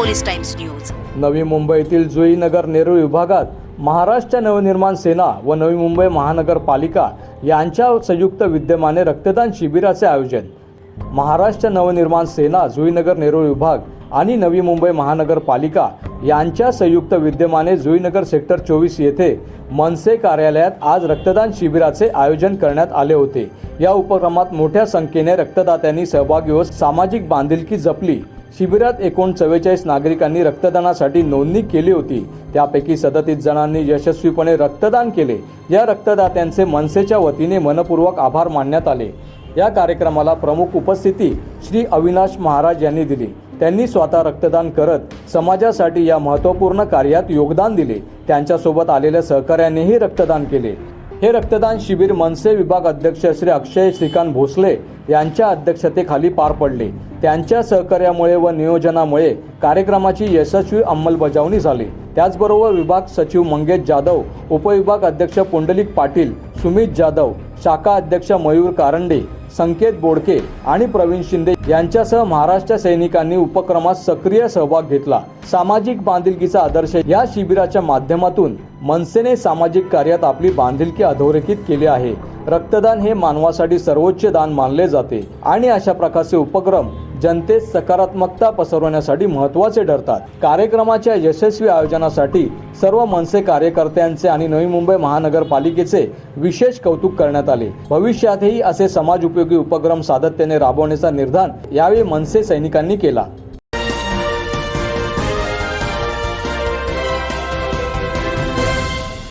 Police times news. नवी मुंबईतील जुईनगर नेरूळ विभागात महाराष्ट्र नवनिर्माण सेना व नवी मुंबई महानगरपालिका यांच्या संयुक्त विद्यमाने रक्तदान शिबिराचे आयोजन. महाराष्ट्र नवनिर्माण सेना जुईनगर नेरूळ विभाग आणि नवी मुंबई महानगरपालिका यांच्या संयुक्त विद्यमाने जुईनगर सेक्टर चोवीस येथे मनसे कार्यालयात आज रक्तदान शिबिराचे आयोजन करण्यात आले होते. या उपक्रमात मोठ्या संख्येने रक्तदात्यांनी सहभागी होत सामाजिक बांधिलकी जपली. शिबिरात एकूण चव्वेचाळीस नागरिकांनी रक्तदानासाठी नोंदणी केली होती. त्यापैकी सदतीस जणांनी यशस्वीपणे रक्तदान केले. या रक्तदात्यांचे मनसेच्या वतीने मनपूर्वक आभार मानण्यात आले. या कार्यक्रमाला प्रमुख उपस्थिती श्री अविनाश महाराज यांनी दिली. त्यांनी स्वतः रक्तदान करत समाजासाठी या महत्त्वपूर्ण कार्यात योगदान दिले. त्यांच्यासोबत आलेल्या सहकाऱ्यांनीही रक्तदान केले. हे रक्तदान शिबिर मनसे विभाग अध्यक्ष श्री अक्षय श्रीकांत भोसले यांच्या अध्यक्षतेखाली पार पडले. त्यांच्या सहकार्यामुळे व नियोजनामुळे कार्यक्रमाची यशस्वी अंमलबजावणी झाली. त्याचबरोबर विभाग सचिव मंगेश जाधव उपविभाग अध्यक्ष पुंडलिक पाटील सुमित जाधव शाखा अध्यक्ष मयूर कारंडे संकेत बोडके आणि प्रवीण शिंदे यांच्यासह महाराष्ट्र सैनिकांनी उपक्रमात सक्रिय सहभाग घेतला. सामाजिक बांधिलकीचा आदर्श या शिबिराच्या माध्यमातून मनसेने सामाजिक कार्यात आपली बांधिलकी अधोरेखित केली आहे. रक्तदान हे मानवासाठी सर्वोच्च दान मानले जाते आणि अशा प्रकारचे उपक्रम जनतेत सकारात्मकता पसरवण्यासाठी महत्त्वाचे ठरतात. कार्यक्रमाच्या यशस्वी आयोजनासाठी सर्व मनसे कार्यकर्त्यांचे आणि नवी मुंबई महानगरपालिकेचे विशेष कौतुक करण्यात आले. भविष्यातही असे समाज उपयोगी उपक्रम सातत्याने राबवण्याचा निर्धार यावेळी मनसे सैनिकांनी केला.